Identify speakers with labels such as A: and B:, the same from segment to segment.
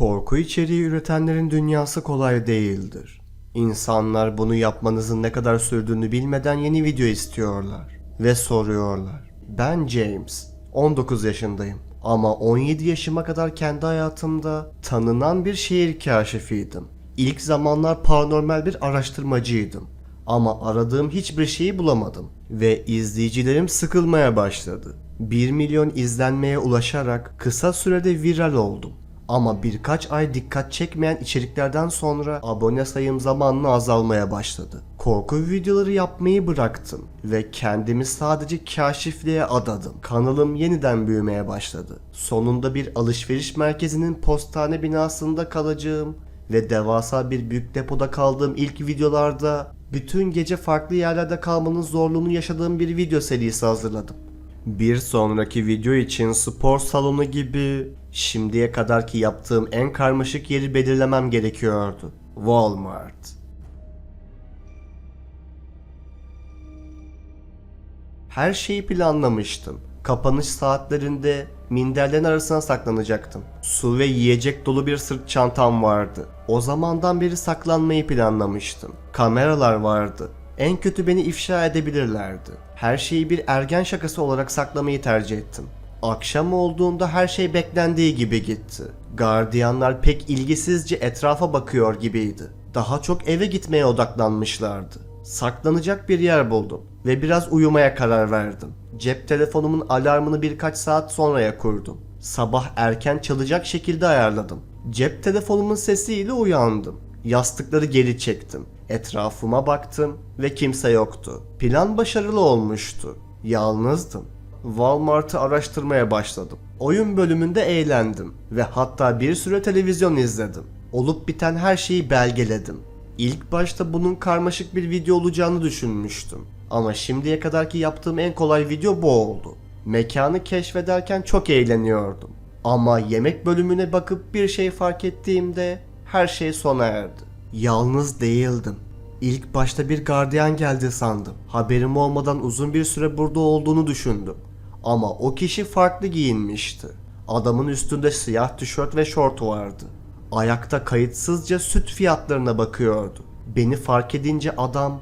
A: Korku içeriği üretenlerin dünyası kolay değildir. İnsanlar bunu yapmanızın ne kadar sürdüğünü bilmeden yeni video istiyorlar ve soruyorlar. Ben James, 19 yaşındayım ama 17 yaşıma kadar kendi hayatımda tanınan bir şehir kaşifiydim. İlk zamanlar paranormal bir araştırmacıydım ama aradığım hiçbir şeyi bulamadım ve izleyicilerim sıkılmaya başladı. 1 milyon izlenmeye ulaşarak kısa sürede viral oldum. Ama birkaç ay dikkat çekmeyen içeriklerden sonra abone sayım zamanla azalmaya başladı. Korku videoları yapmayı bıraktım ve kendimi sadece kaşifliğe adadım. Kanalım yeniden büyümeye başladı. Sonunda bir alışveriş merkezinin postane binasında kalacağım ve devasa bir büyük depoda kaldığım ilk videolarda bütün gece farklı yerlerde kalmanın zorluğunu yaşadığım bir video serisi hazırladım. Bir sonraki video için spor salonu gibi şimdiye kadarki yaptığım en karmaşık yeri belirlemem gerekiyordu. Walmart. Her şeyi planlamıştım. Kapanış saatlerinde minderlerin arasına saklanacaktım. Su ve yiyecek dolu bir sırt çantam vardı. O zamandan beri saklanmayı planlamıştım. Kameralar vardı. En kötü beni ifşa edebilirlerdi. Her şeyi bir ergen şakası olarak saklamayı tercih ettim. Akşam olduğunda her şey beklendiği gibi gitti. Gardiyanlar pek ilgisizce etrafa bakıyor gibiydi. Daha çok eve gitmeye odaklanmışlardı. Saklanacak bir yer buldum ve biraz uyumaya karar verdim. Cep telefonumun alarmını birkaç saat sonraya kurdum. Sabah erken çalacak şekilde ayarladım. Cep telefonumun sesiyle uyandım. Yastıkları geri çektim. Etrafıma baktım ve kimse yoktu. Plan başarılı olmuştu. Yalnızdım. Walmart'ı araştırmaya başladım. Oyun bölümünde eğlendim ve hatta bir süre televizyon izledim. Olup biten her şeyi belgeledim. İlk başta bunun karmaşık bir video olacağını düşünmüştüm. Ama şimdiye kadarki yaptığım en kolay video bu oldu. Mekanı keşfederken çok eğleniyordum. Ama yemek bölümüne bakıp bir şey fark ettiğimde her şey sona erdi. Yalnız değildim. İlk başta bir gardiyan geldi sandım. Haberim olmadan uzun bir süre burada olduğunu düşündüm. Ama o kişi farklı giyinmişti. Adamın üstünde siyah tişört ve şort vardı. Ayakta kayıtsızca süt fiyatlarına bakıyordu. Beni fark edince adam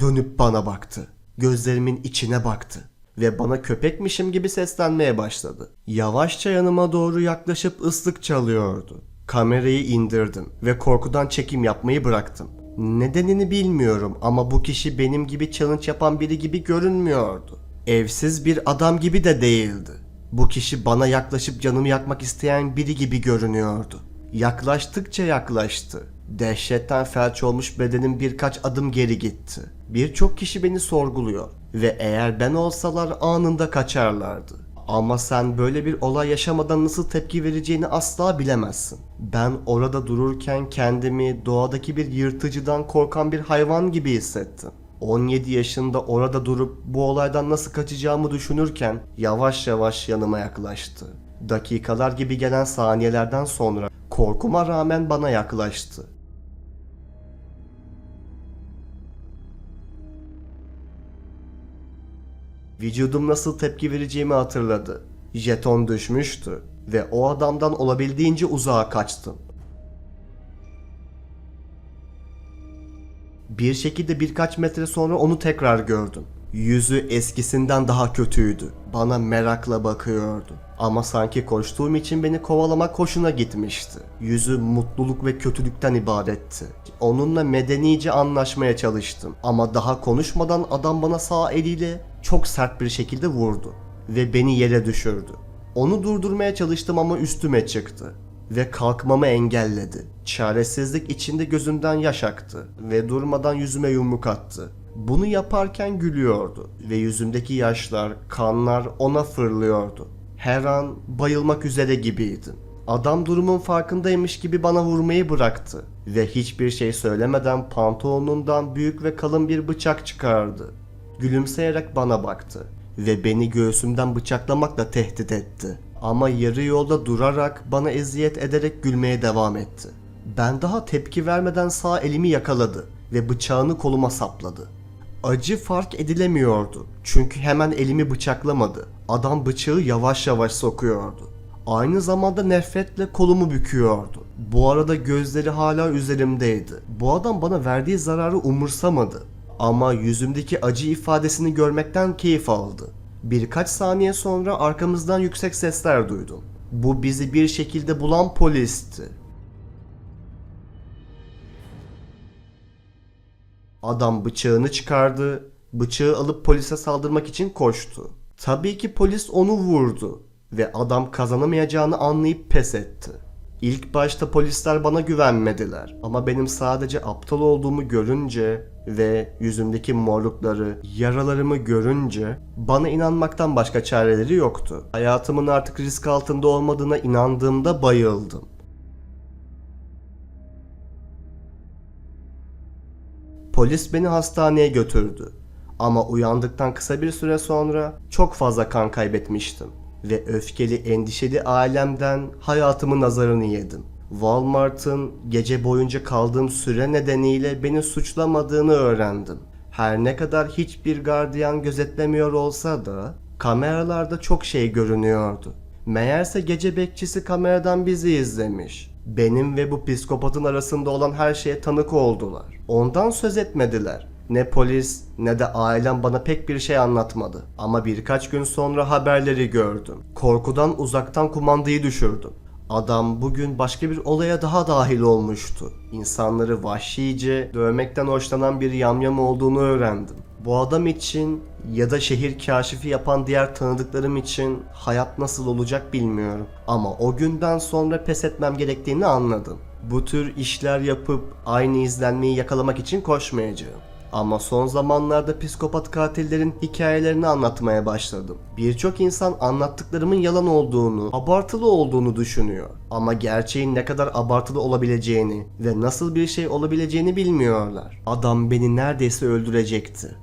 A: dönüp bana baktı. Gözlerimin içine baktı ve bana köpekmişim gibi seslenmeye başladı. Yavaşça yanıma doğru yaklaşıp ıslık çalıyordu. Kamerayı indirdim ve korkudan çekim yapmayı bıraktım. Nedenini bilmiyorum ama bu kişi benim gibi challenge yapan biri gibi görünmüyordu. Evsiz bir adam gibi de değildi. Bu kişi bana yaklaşıp canımı yakmak isteyen biri gibi görünüyordu. Yaklaştıkça yaklaştı. Dehşetten felç olmuş bedenim birkaç adım geri gitti. Birçok kişi beni sorguluyor ve eğer ben olsalar anında kaçarlardı. Ama sen böyle bir olay yaşamadan nasıl tepki vereceğini asla bilemezsin. Ben orada dururken kendimi doğadaki bir yırtıcıdan korkan bir hayvan gibi hissettim. 17 yaşında orada durup bu olaydan nasıl kaçacağımı düşünürken yavaş yavaş yanıma yaklaştı. Dakikalar gibi gelen saniyelerden sonra korkuma rağmen bana yaklaştı. Vücudum nasıl tepki vereceğimi hatırladı. Jeton düşmüştü ve o adamdan olabildiğince uzağa kaçtım. Bir şekilde birkaç metre sonra onu tekrar gördüm. Yüzü eskisinden daha kötüydü. Bana merakla bakıyordu. Ama sanki koştuğum için beni kovalamak hoşuna gitmişti. Yüzü mutluluk ve kötülükten ibaretti. Onunla medenice anlaşmaya çalıştım. Ama daha konuşmadan adam bana sağ eliyle çok sert bir şekilde vurdu. Ve beni yere düşürdü. Onu durdurmaya çalıştım ama üstüme çıktı ve kalkmamı engelledi. Çaresizlik içinde gözümden yaş aktı ve durmadan yüzüme yumruk attı. Bunu yaparken gülüyordu ve yüzümdeki yaşlar, kanlar ona fırlıyordu. Her an bayılmak üzere gibiydim. Adam durumun farkındaymış gibi bana vurmayı bıraktı ve hiçbir şey söylemeden pantolonundan büyük ve kalın bir bıçak çıkardı. Gülümseyerek bana baktı ve beni göğsümden bıçaklamakla tehdit etti. Ama yarı yolda durarak bana eziyet ederek gülmeye devam etti. Ben daha tepki vermeden sağ elimi yakaladı ve bıçağını koluma sapladı. Acı fark edilemiyordu çünkü hemen elimi bıçaklamadı. Adam bıçağı yavaş yavaş sokuyordu. Aynı zamanda nefretle kolumu büküyordu. Bu arada gözleri hala üzerimdeydi. Bu adam bana verdiği zararı umursamadı. Ama yüzümdeki acı ifadesini görmekten keyif aldı. Birkaç saniye sonra arkamızdan yüksek sesler duydum. Bu bizi bir şekilde bulan polisti. Adam bıçağını çıkardı, bıçağı alıp polise saldırmak için koştu. Tabii ki polis onu vurdu ve adam kazanamayacağını anlayıp pes etti. İlk başta polisler bana güvenmediler ama benim sadece aptal olduğumu görünce ve yüzümdeki morlukları, yaralarımı görünce bana inanmaktan başka çareleri yoktu. Hayatımın artık risk altında olmadığına inandığımda bayıldım. Polis beni hastaneye götürdü. Ama uyandıktan kısa bir süre sonra çok fazla kan kaybetmiştim. Ve öfkeli endişeli ailemden hayatımın nazarını yedim. Walmart'ın gece boyunca kaldığım süre nedeniyle beni suçlamadığını öğrendim. Her ne kadar hiçbir gardiyan gözetlemiyor olsa da kameralarda çok şey görünüyordu. Meğerse gece bekçisi kameradan bizi izlemiş. Benim ve bu psikopatın arasında olan her şeye tanık oldular. Ondan söz etmediler. Ne polis ne de ailem bana pek bir şey anlatmadı. Ama birkaç gün sonra haberleri gördüm. Korkudan uzaktan kumandayı düşürdüm. Adam bugün başka bir olaya daha dahil olmuştu. İnsanları vahşice dövmekten hoşlanan bir yamyam olduğunu öğrendim. Bu adam için ya da şehir kaşifi yapan diğer tanıdıklarım için hayat nasıl olacak bilmiyorum. Ama o günden sonra pes etmem gerektiğini anladım. Bu tür işler yapıp aynı izlenmeyi yakalamak için koşmayacağım. Ama son zamanlarda psikopat katillerin hikayelerini anlatmaya başladım. Birçok insan anlattıklarımın yalan olduğunu, abartılı olduğunu düşünüyor. Ama gerçeğin ne kadar abartılı olabileceğini ve nasıl bir şey olabileceğini bilmiyorlar. Adam beni neredeyse öldürecekti.